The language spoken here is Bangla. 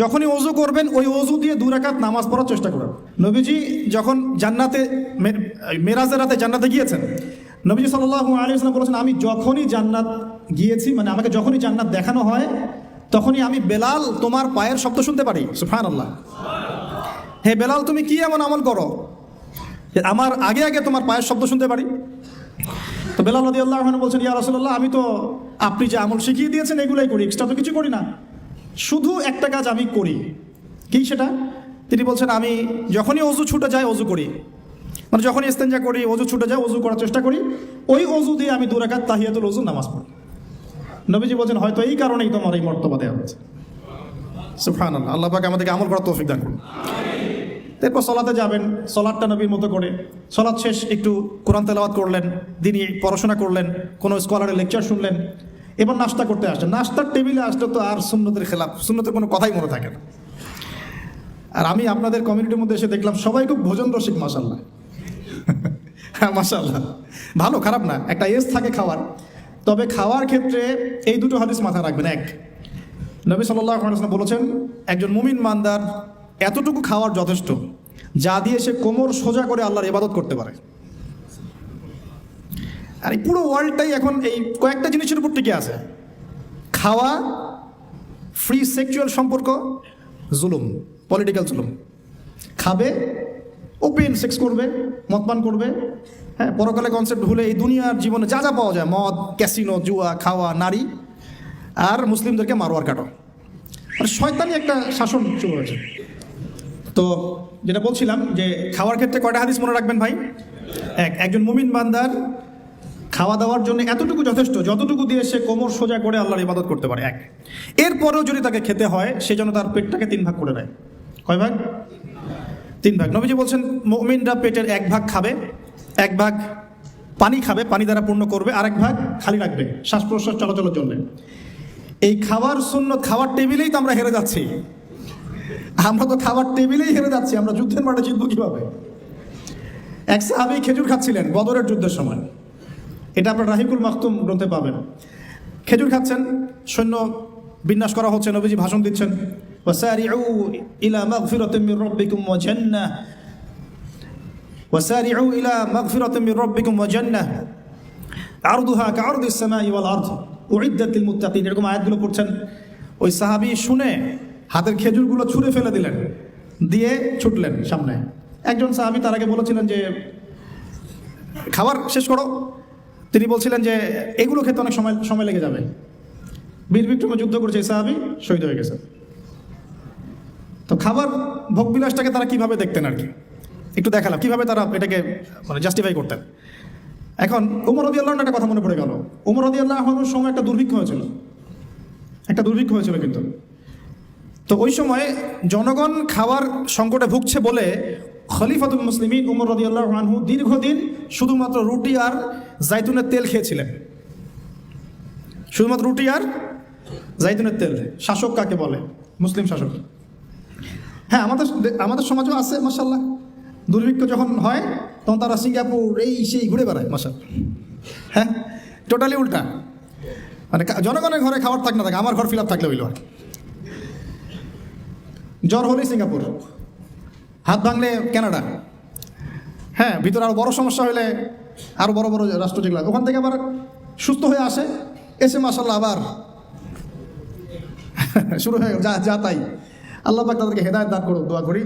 যখনই অজু করবেন, ওই অজু দিয়ে দু রাকাত নামাজ পড়ার চেষ্টা করবেন। নবীজি যখন জান্নাতে মেরাজের রাতে জান্নাতে গিয়েছেন, নবীজি সাল্লাল্লাহু আলাইহি ওয়াসাল্লাম বলেছেন, আমি যখনই জান্নাত গিয়েছি মানে আমাকে যখনই জান্নাত দেখানো হয়, তখনই আমি বেলাল তোমার পায়ের শব্দ শুনতে পারি। সুফান আল্লাহ হে বেলাল, তুমি কি এমন আমল করো আমার আগে আগে তোমার পায়ের শব্দ শুনতে পারি? তো বেলাল রদি আল্লাহ বলছেন, ইয়া রসুল্লাহ আমি তো আপনি যে আমল শিখিয়ে দিয়েছেন, এগুলোই করি, এক্সট্রা তো কিছু করি না। শুধু একটা কাজ আমি করি। কি সেটা? তিনি বলছেন, আমি যখনই অজু ছুটে যায়, অজু করি। মানে যখনই ইস্তেঞ্জা করি, অজু ছুটে যায়, অজু করার চেষ্টা করি, ওই অজু দিয়ে আমি দুরাকাত তাহিয়াতুল অজু নামাজ পড়ি। নবীজি বলছেন, হয়তো এই কারণেই তোমার এই মর্তবা দেওয়া হয়েছে। সুফান আল্লাহ পাকে আমাদেরকে আমল করার তৌফিক দান করুন। এরপর সলাতে যাবেন সলাটটা নবীর মতো করে। সলাৎ শেষ, একটু কোরআন তেলাওয়াত করলেন দিনই পড়াশোনা করলেন, কোনো স্কলারের লেকচার শুনলেন এবার নাস্তা করতে আসলেন নাস্তার টেবিলে আসলে তো আর সুন্নতের খেলাফ সুন্নতের কোনো কথাই মনে থাকে না। আর আমি আপনাদের কমিউনিটির মধ্যে এসে দেখলাম, সবাই খুব ভোজন রসিক মাসাল্লাহ হ্যাঁ মাসাল্লাহ ভালো, খারাপ না, একটা এস থাকে খাওয়ার। তবে খাওয়ার ক্ষেত্রে এই দুটো হাদিস মাথায় রাখবেন। এক, নবী সাল্লাহ বলেছেন, একজন মুমিন মান্দার এতটুকু খাওয়ার যথেষ্ট, যা দিয়ে সে কোমর সোজা করে আল্লাহর ইবাদত করতে পারে। আর এই পুরো ওয়ার্ল্ডটাই এখন এই কয়েকটা জিনিসের উপর টিকে আছে। খাওয়া ফ্রি সেক্সুয়াল সম্পর্ক, জুলুম পলিটিক্যাল জুলুম। খাবে ওপেন সেক্স করবে মদপান করবে হ্যাঁ পরকালে কনসেপ্ট ভুলে এই দুনিয়ার জীবনে যা যা পাওয়া যায়, মদ ক্যাসিনো জুয়া, খাওয়া, নারী, আর মুসলিমদেরকে মারোয়ার কাটো। মানে শয়তানি একটা শাসন শুরু হয়েছে। তো যেটা বলছিলাম যে খাওয়ার ক্ষেত্রে কয়টা হাদিস মনে রাখবেন ভাই? এক, একজন মুমিন বান্দার খাওয়া দাওয়ার জন্য এতটুকু যথেষ্ট, যতটুকু দিয়ে সে কোমর সোজা করে আল্লাহর ইবাদত করতে পারে, এক। এরপরেও যদি তাকে খেতে হয়, সে যেন তার পেটটাকে তিন ভাগ করে নেয় কয় ভাগ? তিন ভাগ। নবীজি বলছেন, মুমিনরা পেটের এক ভাগ খাবে, এক ভাগ পানি খাবে, পানি দ্বারা পূর্ণ করবে, আরেক ভাগ খালি রাখবে শ্বাস প্রশ্বাস চলাচলের জন্য। এই খাবার শূন্য খাওয়ার টেবিলেই তো আমরা হেরে যাচ্ছি। আমরা তো খাবার টেবিলেই হেরে যাচ্ছি, আমরা যুদ্ধের মাঠে জিতবো কীভাবে? এক সাহাবি খেজুর খাচ্ছিলেন বদরের যুদ্ধের সময়। এটা আপনার রাহিকুল মাহতুম গ্রন্থে পাবেন খেজুর খাচ্ছেন সৈন্য বিন্যাস করা হচ্ছে নবীজি ভাষণ দিচ্ছেন وسارعوا إلى مغفرة من ربكم وجنة وسارعوا إلى مغفرة من ربكم وجنة عرضها كعرض السماء والأرض أعدت للمتقين এরকম আয়াতগুলো পড়ছেন ওই সাহাবি শুনে হাতের খেজুরগুলো ছুঁড়ে ফেলে দিলেন দিয়ে ছুটলেন সামনে একজন সাহাবি তার আগে বলেছিলেন যে খাবার শেষ করো তিনি বলছিলেন যে, এগুলো খেতে অনেক সময় সময় লেগে যাবে। বীর বিক্রমে যুদ্ধ করেছে সাহাবি, শহীদ হয়ে গেছে। তো খাবার ভোগবিলাসটাকে তারা কীভাবে দেখতেন আর কি? একটু দেখালাম, কীভাবে তারা এটাকে মানে জাস্টিফাই করতেন। এখন উমর রদি আল্লাহর একটা কথা মনে পড়ে গেল। উমর রদি আল্লাহ সময় একটা দুর্ভিক্ষ হয়েছিল। একটা দুর্ভিক্ষ হয়েছিল কিন্তু। তো ওই সময় জনগণ খাওয়ার সংকটে ভুগছে বলে খলিফাতুল মুসলিমিন উমর রদি আল্লাহ আনহু দীর্ঘদিন শুধুমাত্র রুটি আর জাইতুনের তেল খেয়েছিলেন। শুধুমাত্র রুটি আর জাইতুনের তেল। শাসক কাকে বলে? মুসলিম শাসক। হ্যাঁ আমাদের আমাদের সমাজও আছে মাসাল্লাহ দুর্ভিক্ষ যখন হয়, তখন তারা সিঙ্গাপুর এই সেই ঘুরে বেড়ায় মাসাল হ্যাঁ টোটালি উল্টা। মানে জনগণের ঘরে খাবার থাক না থাকে, আমার ঘর ফিল আপ থাকলে হইল জ্বর হলেই সিঙ্গাপুর। হাত ভাঙলে কানাডা। হ্যাঁ ভিতরে আরও বড় সমস্যা হলে আরও বড় বড় রাষ্ট্র যেগুলো ওখান থেকে আবার সুস্থ হয়ে আসে। এসে মাসাল্লাহ আবার শুরু হয়ে যা যা তাই। আল্লাহ তাদেরকে হেদায়ত দান করুক, দোয়া করি।